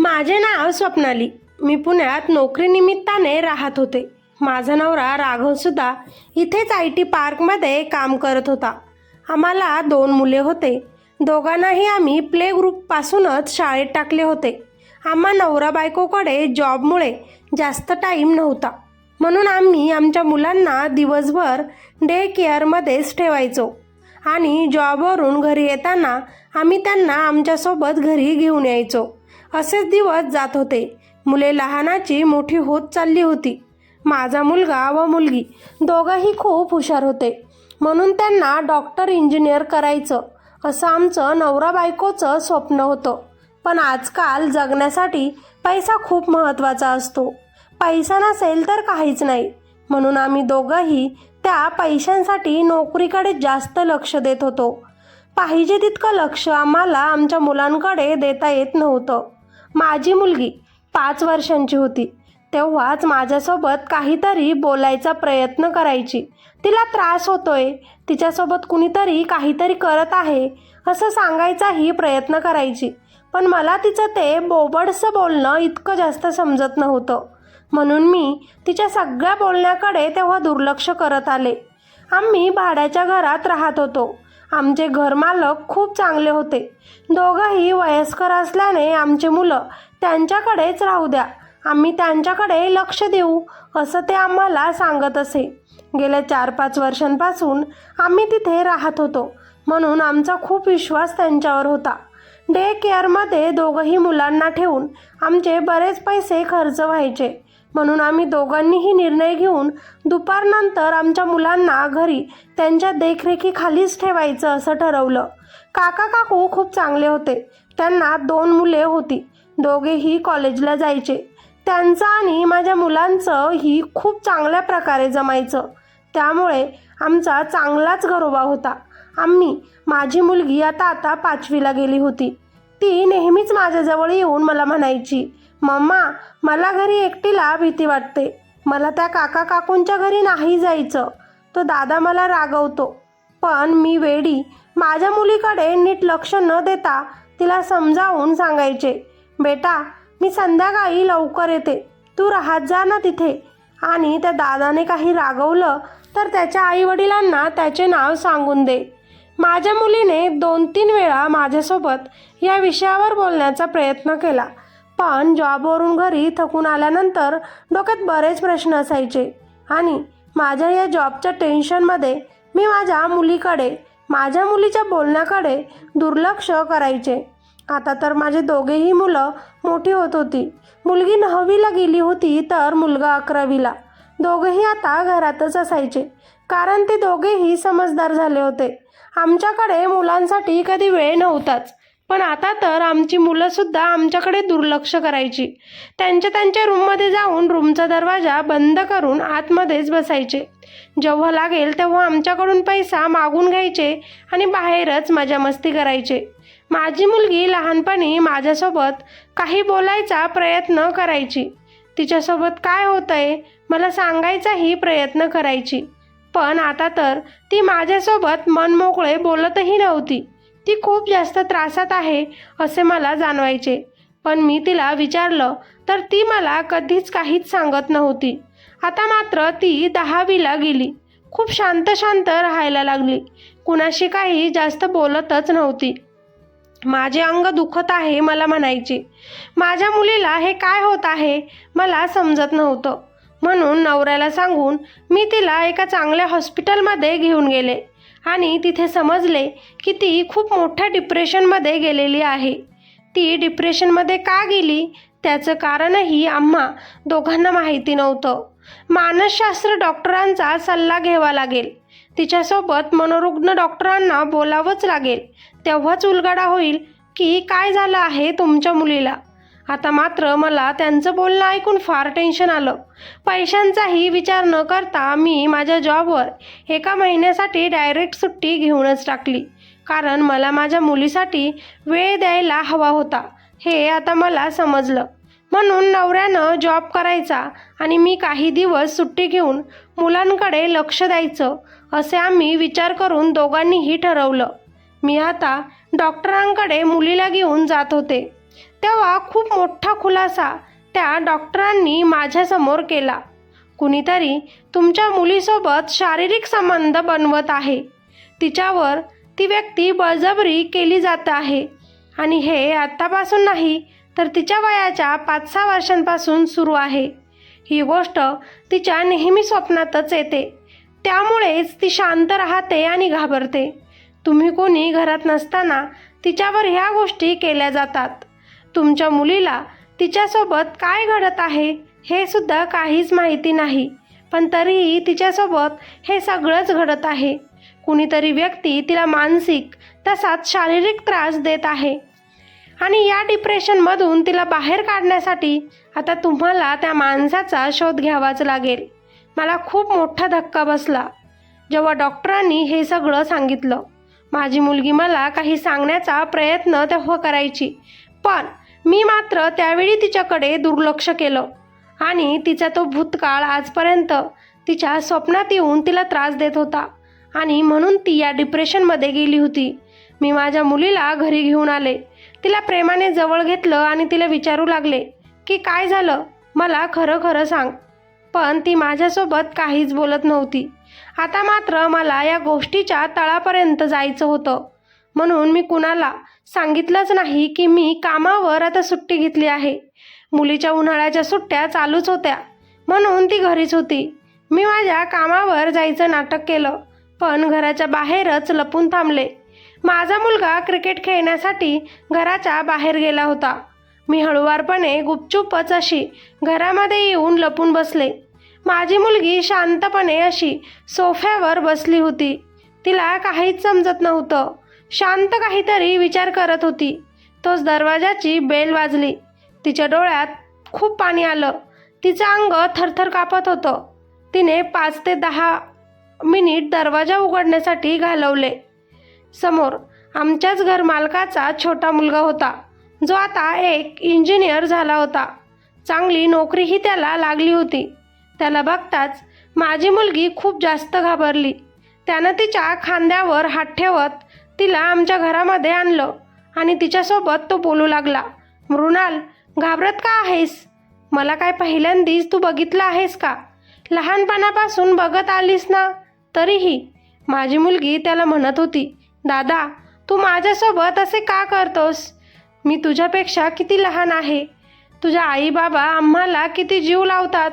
माझे नाव स्वप्नाली. मी पुण्यात नोकरीनिमित्ताने राहत होते. माझा नवरा राघवसुद्धा इथेच आय टी पार्कमध्ये काम करत होता. आम्हाला दोन मुले होते. दोघांनाही आम्ही प्ले ग्रुपपासूनच शाळेत टाकले होते. आम्हा नवरा बायकोकडे जॉबमुळे जास्त टाईम नव्हता. म्हणून आम्ही आमच्या मुलांना दिवसभर डे केअरमध्येच ठेवायचो. आणि जॉबवरून घरी येताना आम्ही त्यांना आमच्यासोबत घरी घेऊन यायचो. असेच दिवस जात होते. मुले लहानाची मोठी होत चालली होती. माझा मुलगा व मुलगी दोघंही खूप हुशार होते. म्हणून त्यांना डॉक्टर इंजिनियर करायचं असं आमचं नवरा बायकोचं स्वप्न होतं. पण आजकाल जगण्यासाठी पैसा खूप महत्त्वाचा असतो. पैसा नसेल तर काहीच नाही. म्हणून आम्ही दोघंही त्या पैशांसाठी नोकरीकडे जास्त लक्ष देत होतो. पाहिजे तितकं लक्ष आम्हाला आमच्या मुलांकडे देता येत नव्हतं. माझी मुलगी पाच वर्षांची होती. तेव्हाच माझ्यासोबत काहीतरी बोलायचा प्रयत्न करायची. तिला त्रास होतोय. तिच्यासोबत कुणीतरी काहीतरी करत आहे असं सांगायचाही प्रयत्न करायची. पण मला तिचं ते बोबडसं बोलणं इतकं जास्त समजत नव्हतं. म्हणून मी तिच्या सगळ्या बोलण्याकडे तेव्हा दुर्लक्ष करत आले. आम्ही भाड्याच्या घरात राहत होतो. आमचे घरमालक खूप चांगले होते. दोघंही वयस्कर असल्याने आमचे मुलं त्यांच्याकडेच राहू द्या. आम्ही त्यांच्याकडे लक्ष देऊ असं ते आम्हाला सांगत असे. गेल्या चार पाच वर्षांपासून आम्ही तिथे राहत होतो म्हणून आमचा खूप विश्वास त्यांच्यावर होता. डे केअरमध्ये दोघंही मुलांना ठेवून आमचे बरेच पैसे खर्च व्हायचे. म्हणून आम्ही दोघांनीही निर्णय घेऊन दुपारनंतर आमच्या मुलांना घरी त्यांच्या देखरेखीखालीच ठेवायचं असं ठरवलं. काका काकू खूप चांगले होते. त्यांना दोन मुले होती. दोघेही कॉलेजला जायचे. त्यांचं आणि माझ्या मुलांचं ही खूप चांगल्या प्रकारे जमायचं. त्यामुळे आमचा चांगलाच घरोबा होता. आम्ही माझी मुलगी आता आता पाचवीला गेली होती. ती नेहमीच माझ्याजवळ येऊन मला म्हणायची मम्मा मला घरी एकटीला भीती वाटते. मला त्या काका काकूंच्या घरी नाही जायचं. तो दादा मला रागवतो. पण मी वेडी माझ्या मुलीकडे नीट लक्ष न देता तिला समजावून सांगायचे बेटा मी संध्याकाळी लवकर येते. तू राहत जा ना तिथे. आणि त्या दादाने काही रागवलं तर त्याच्या आईवडिलांना त्याचे नाव सांगून दे. माझ्या मुलीने दोन तीन वेळा माझ्यासोबत या विषयावर बोलण्याचा प्रयत्न केला. पण जॉबवरून घरी थकून आल्यानंतर डोक्यात बरेच प्रश्न असायचे. आणि माझ्या या जॉबच्या टेन्शनमध्ये मी माझ्या मुलीकडे माझ्या मुलीच्या बोलण्याकडे दुर्लक्ष करायचे. आता तर माझे दोघेही मुलं मोठी होत होती. मुलगी नववीला गेली होती तर मुलगा अकरावीला. दोघेही आता घरातच असायचे. कारण ते दोघेही समजदार झाले होते. आमच्याकडे मुलांसाठी कधी वेळ नव्हताच. पण आता तर आमची मुलंसुद्धा आमच्याकडे दुर्लक्ष करायची. त्यांच्या त्यांच्या रूममध्ये जाऊन रूमचा दरवाजा बंद करून आतमध्येच बसायचे. जेव्हा लागेल तेव्हा आमच्याकडून पैसा मागून घ्यायचे आणि बाहेरच मजा मस्ती करायचे. माझी मुलगी लहानपणी माझ्यासोबत काही बोलायचा प्रयत्न करायची. तिच्यासोबत काय होतंय? मला सांगायचाही प्रयत्न करायची. पण आता तर ती माझ्यासोबत मनमोकळे बोलतही नव्हती. ती खूप जास्त त्रासात आहे असे मला जाणवायचे. पण मी तिला विचारलं तर ती मला कधीच काहीच सांगत नव्हती. आता मात्र ती दहावीला गेली. खूप शांत शांत राहायला लागली. कुणाशी काही जास्त बोलतच नव्हती. माझे अंग दुखत आहे मला म्हणायची. माझ्या मुलीला हे काय होत आहे मला समजत नव्हतं. म्हणून नवऱ्याला सांगून मी तिला एका चांगल्या हॉस्पिटलमध्ये घेऊन गेले आणि तिथे समजले की ती खूप मोठ्या डिप्रेशनमध्ये गेलेली आहे. ती डिप्रेशनमध्ये का गेली? त्याचं कारणही आम्हा दोघांना माहिती नव्हतं. मानसशास्त्र डॉक्टरांचा सल्ला घ्यावा लागेल. तिच्यासोबत मनोरुग्ण डॉक्टरांना बोलावंच लागेल. तेव्हाच उलगडा होईल की काय झालं आहे तुमच्या मुलीला. आता मात्र मला त्यांचं बोलणं ऐकून फार टेन्शन आलं. पैशांचाही विचार न करता मी माझ्या जॉबवर एका महिन्यासाठी डायरेक्ट सुट्टी घेऊनच टाकली. कारण मला माझ्या मुलीसाठी वेळ द्यायला हवा होता. हे आता मला समजलं. म्हणून नवऱ्यानं जॉब करायचा आणि मी काही दिवस सुट्टी घेऊन मुलांकडे लक्ष द्यायचं असे आम्ही विचार करून दोघांनीही ठरवलं. मी आता डॉक्टरांकडे मुलीला घेऊन जात होते. तेव्हा खूप मोठा खुलासा त्या डॉक्टरांनी माझ्यासमोर केला. कुणीतरी तुमच्या मुलीसोबत शारीरिक संबंध बनवत आहे. तिच्यावर ती व्यक्ती बळजबरी केली जात आहे. आणि हे आत्तापासून नाही तर तिच्या वयाच्या पाच सहा वर्षांपासून सुरू आहे. ही गोष्ट तिच्या नेहमी स्वप्नातच येते. त्यामुळेच ती शांत राहते आणि घाबरते. तुम्ही कोणी घरात नसताना तिच्यावर ह्या गोष्टी केल्या जातात. तुमच्या मुलीला तिच्यासोबत काय घडत आहे हे सुद्धा काहीच माहिती नाही. पण तरीही तिच्यासोबत हे सगळंच घडत आहे. कुणीतरी व्यक्ती तिला मानसिक तसाच शारीरिक त्रास देत आहे. आणि या डिप्रेशनमधून तिला बाहेर काढण्यासाठी आता तुम्हाला त्या माणसाचा शोध घ्यावाच लागेल. मला खूप मोठा धक्का बसला. जेव्हा डॉक्टरांनी हे सगळं सांगितलं माझी मुलगी मला काही सांगण्याचा प्रयत्न तेव्हा करायची पण मी मात्र त्यावेळी तिच्याकडे दुर्लक्ष केलं आणि तिचा तो भूतकाळ आजपर्यंत तिच्या स्वप्नात येऊन तिला त्रास देत होता आणि म्हणून ती या डिप्रेशनमध्ये गेली होती. मी माझ्या मुलीला घरी घेऊन आले. तिला प्रेमाने जवळ घेतलं आणि तिला विचारू लागले की काय झालं? मला खरं खरं सांग. पण ती माझ्यासोबत काहीच बोलत नव्हती. आता मात्र मला या गोष्टीच्या तळापर्यंत जायचं होतं. म्हणून मी कुणाला सांगितलंच नाही की मी कामावर आता सुट्टी घेतली आहे. मुलीच्या उन्हाळ्याच्या सुट्ट्या चालूच होत्या. म्हणून ती घरीच होती. मी माझ्या कामावर जायचं नाटक केलं पण घराच्या बाहेरच लपून थांबले. माझा मुलगा क्रिकेट खेळण्यासाठी घराच्या बाहेर गेला होता. मी हळुवारपणे गुपचूपच अशी घरामध्ये येऊन लपून बसले. माझी मुलगी शांतपणे अशी सोफ्यावर बसली होती. तिला काहीच समजत नव्हतं. शांत काहीतरी विचार करत होती. तोच दरवाजाची बेल वाजली. तिच्या डोळ्यात खूप पाणी आलं. तिचं अंग थरथर कापत होतं. तिने पाच ते दहा मिनिट दरवाजा उघडण्यासाठी घालवले. समोर आमच्याच घर मालकाचा छोटा मुलगा होता. जो आता एक इंजिनियर झाला होता. चांगली नोकरीही त्याला लागली होती. त्याला बघताच माझी मुलगी खूप जास्त घाबरली. त्यानं तिच्या खांद्यावर हात ठेवत तिला आमच्या घरामध्ये आणलं आणि तिच्यासोबत तो बोलू लागला मृणाल घाबरत का आहेस? मला काय पहिल्यांदीच तू बघितलं आहेस का? लहानपणापासून बघत आलीस ना? तरीही. माझी मुलगी त्याला म्हणत होती दादा तू माझ्यासोबत असे का करतोस? मी तुझ्यापेक्षा किती लहान आहे. तुझ्या आई बाबा आम्हाला किती जीव लावतात.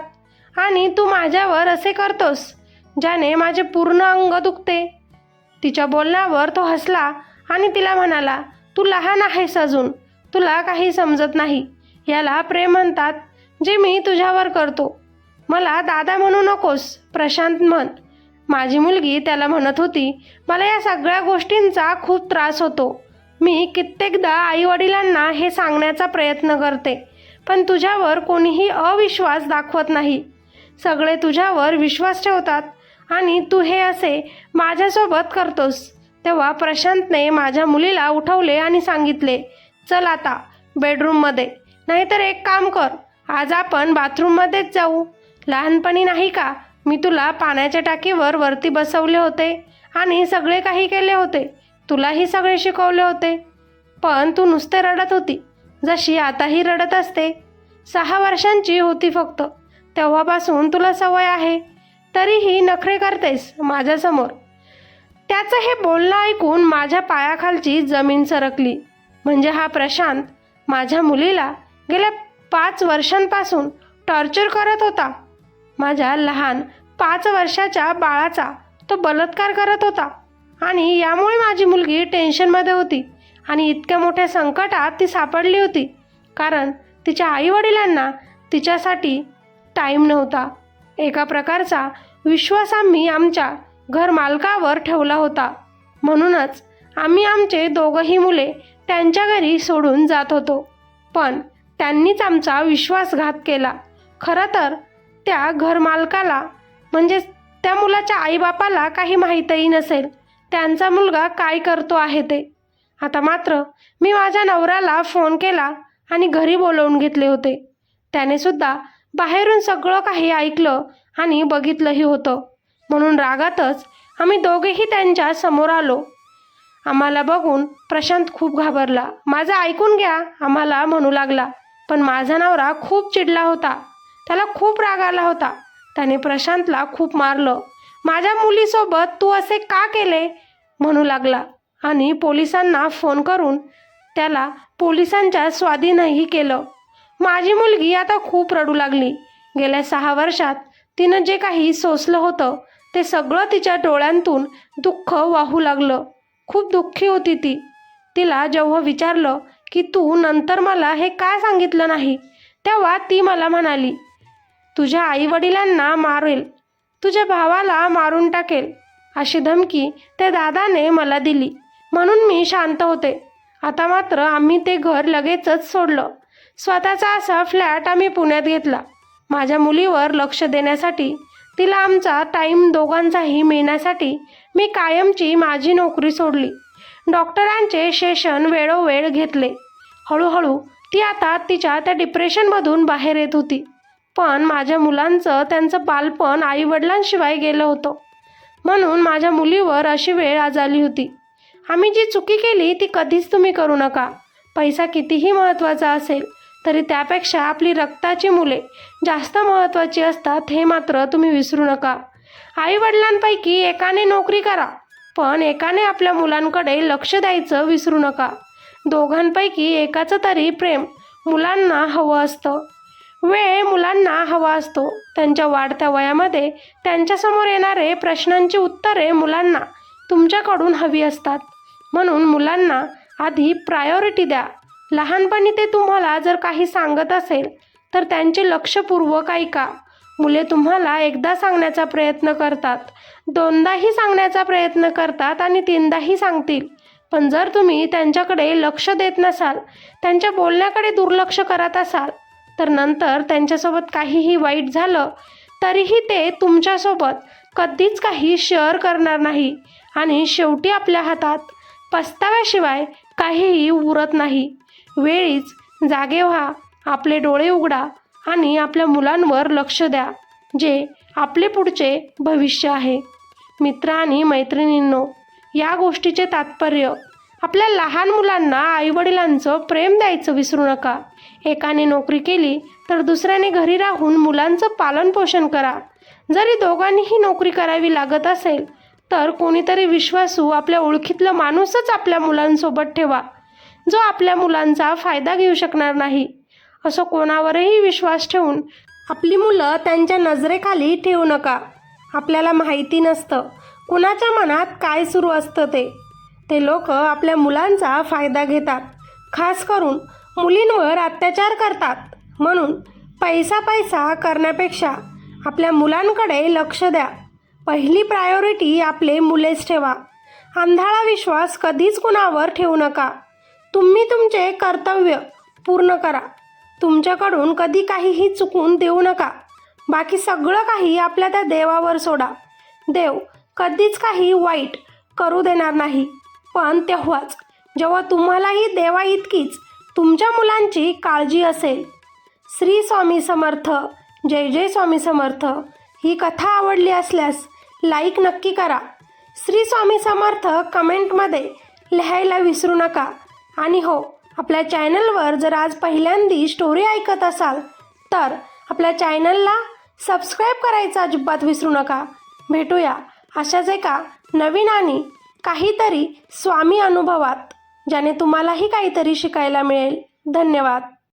आणि तू माझ्यावर असे करतोस ज्याने माझे पूर्ण अंग दुखते. तिच्या बोलण्यावर तो हसला आणि तिला म्हणाला तू लहान आहेस अजून. तुला काही समजत नाही. याला प्रेम म्हणतात जे मी तुझ्यावर करतो. मला दादा म्हणू नकोस. प्रशांत म्हण. माझी मुलगी त्याला म्हणत होती मला या सगळ्या गोष्टींचा खूप त्रास होतो. मी कित्येकदा आईवडिलांना हे सांगण्याचा प्रयत्न करते पण तुझ्यावर कोणीही अविश्वास दाखवत नाही. सगळे तुझ्यावर विश्वास ठेवतात आणि तू हे असे माझ्यासोबत करतोस. तेव्हा प्रशांतने माझ्या मुलीला उठवले आणि सांगितले चल आता बेडरूममध्ये. नाहीतर एक काम कर आज आपण बाथरूममध्येच जाऊ. लहानपणी नाही का? मी तुला पाण्याच्या टाकीवर वरती बसवले होते आणि सगळे काही केले होते. तुलाही सगळे शिकवले होते. पण तू नुसते रडत होती. जशी आताही रडत असते. सहा वर्षांची होती फक्त. तेव्हापासून तुला सवय आहे. तरीही नखरे करतेस माझ्यासमोर. त्याचं हे बोलणं ऐकून माझ्या पायाखालची जमीन सरकली. म्हणजे हा प्रशांत माझ्या मुलीला गेल्या पाच वर्षांपासून टॉर्चर करत होता. माझ्या लहान पाच वर्षाच्या बाळाचा तो बलात्कार करत होता. आणि यामुळे माझी मुलगी टेन्शनमध्ये होती आणि इतक्या मोठ्या संकटात ती सापडली होती. कारण तिच्या आईवडिलांना तिच्यासाठी टाईम नव्हता. एका प्रकारचा विश्वास आम्ही आमच्या घरमालकावर ठेवला होता. म्हणूनच आम्ही आमचे दोघंही मुले त्यांच्या घरी सोडून जात होतो. पण त्यांनीच आमचा विश्वासघात केला. खरं तर त्या घरमालकाला म्हणजेच त्या मुलाच्या आईबापाला काही माहीतही नसेल. त्यांचा मुलगा काय करतो आहे ते. आता मात्र मी माझ्या नवऱ्याला फोन केला आणि घरी बोलवून घेतले होते. त्याने सुद्धा बाहेरून सगळं काही ऐकलं आणि बघितलंही होतं. म्हणून रागातच आम्ही दोघेही त्यांच्यासमोर आलो. आम्हाला बघून प्रशांत खूप घाबरला. माझं ऐकून घ्या आम्हाला म्हणू लागला. पण माझा नवरा खूप चिडला होता. त्याला खूप राग आला होता. त्याने प्रशांतला खूप मारलं. माझ्या मुलीसोबत तू असे का केले? म्हणू लागला आणि पोलिसांना फोन करून त्याला पोलिसांच्या स्वाधीनही केलं. माझी मुलगी आता खूप रडू लागली. गेल्या सहा वर्षात तिनं जे काही सोसलं होतं ते सगळं तिच्या डोळ्यांतून दुःख वाहू लागलं. खूप दुःखी होती ती. तिला जेव्हा विचारलं की तू नंतर मला हे काय सांगितलं नाही? तेव्हा ती मला म्हणाली तुझ्या आईवडिलांना मारेल. तुझ्या भावाला मारून टाकेल. अशी धमकी त्या दादाने मला दिली. म्हणून मी शांत होते. आता मात्र आम्ही ते घर लगेचच सोडलं. स्वतःचा असा फ्लॅट आम्ही पुण्यात घेतला. माझ्या मुलीवर लक्ष देण्यासाठी तिला आमचा टाईम दोघांचाही मिळण्यासाठी मी कायमची माझी नोकरी सोडली. डॉक्टरांचे सेशन वेळोवेळ घेतले. हळूहळू ती आता तिच्या त्या डिप्रेशनमधून बाहेर येत होती. पण माझ्या मुलांचं त्यांचं बालपण आईवडिलांशिवाय गेलं होतं. म्हणून माझ्या मुलीवर अशी वेळ आज आली होती. आम्ही जी चुकी केली ती कधीच तुम्ही करू नका. पैसा कितीही महत्त्वाचा असेल तरी त्यापेक्षा आपली रक्ताची मुले जास्त महत्त्वाची असतात हे मात्र तुम्ही विसरू नका. आईवडिलांपैकी एकाने नोकरी करा पण एकाने आपल्या मुलांकडे लक्ष द्यायचं विसरू नका. दोघांपैकी एकाचं तरी प्रेम मुलांना हवं असतं. वेळ मुलांना हवा असतो. त्यांच्या वाढत्या वयामध्ये त्यांच्यासमोर येणारे प्रश्नांची उत्तरे मुलांना तुमच्याकडून हवी असतात. म्हणून मुलांना आधी प्रायोरिटी द्या. लहानपणी ते तुम्हाला जर काही सांगत असेल तर त्यांचे लक्षपूर्वक ऐका. मुले तुम्हाला एकदा सांगण्याचा प्रयत्न करतात. दोनदाही सांगण्याचा प्रयत्न करतात आणि तीनदाही सांगतील. पण जर तुम्ही त्यांच्याकडे लक्ष देत नसाल त्यांच्या बोलण्याकडे दुर्लक्ष करत असाल तर नंतर त्यांच्यासोबत काहीही वाईट झालं तरीही ते तुमच्यासोबत कधीच काही शेअर करणार नाही आणि शेवटी आपल्या हातात पस्ताव्याशिवाय काहीही उरत नाही. वेळीच जागे व्हा आपले डोळे उघडा आणि आपल्या मुलांवर लक्ष द्या जे आपले पुढचे भविष्य आहे. मित्र आणि मैत्रिणींनो या गोष्टीचे तात्पर्य आपल्या लहान मुलांना आईवडिलांचं प्रेम द्यायचं विसरू नका. एकाने नोकरी केली तर दुसऱ्याने घरी राहून मुलांचं पालनपोषण करा. जरी दोघांनीही नोकरी करावी लागत असेल तर कोणीतरी विश्वासू आपल्या ओळखीतलं माणूसच आपल्या मुलांसोबत ठेवा. जो आपल्या मुलांचा फायदा घेऊ शकणार नाही असं कोणावरही विश्वास ठेवून आपली मुलं त्यांच्या नजरेखाली ठेवू नका. आपल्याला माहिती नसतं कुणाच्या मनात काय सुरू असतं ते. ते लोक आपल्या मुलांचा फायदा घेतात खास करून मुलींवर अत्याचार करतात. म्हणून पैसा पैसा करण्यापेक्षा आपल्या मुलांकडे लक्ष द्या. पहिली प्रायोरिटी आपले मुलेच ठेवा. आंधळा विश्वास कधीच कुणावर ठेवू नका. तुम्ही तुमचे कर्तव्य पूर्ण करा. तुमच्याकडून कधी काहीही चुकून देऊ नका. बाकी सगळं काही आपल्या त्या देवावर सोडा. देव कधीच काही वाईट करू देणार नाही. पण तेव्हाच जेव्हा तुम्हालाही देवा इतकीच तुमच्या मुलांची काळजी असेल. श्री स्वामी समर्थ जय जय स्वामी समर्थ. ही कथा आवडली असल्यास लाईक नक्की करा. श्री स्वामी समर्थ कमेंटमध्ये लिहायला विसरू नका. आणि हो आपल्या चॅनलवर जर आज पहिल्यांदी स्टोरी ऐकत असाल तर आपल्या चॅनलला सबस्क्राईब करायचं अजिबात विसरू नका. भेटूया अशाच एका नवीन आणि काहीतरी स्वामी अनुभवात. ज्याने तुम्हालाही काहीतरी शिकायला मिळेल. धन्यवाद.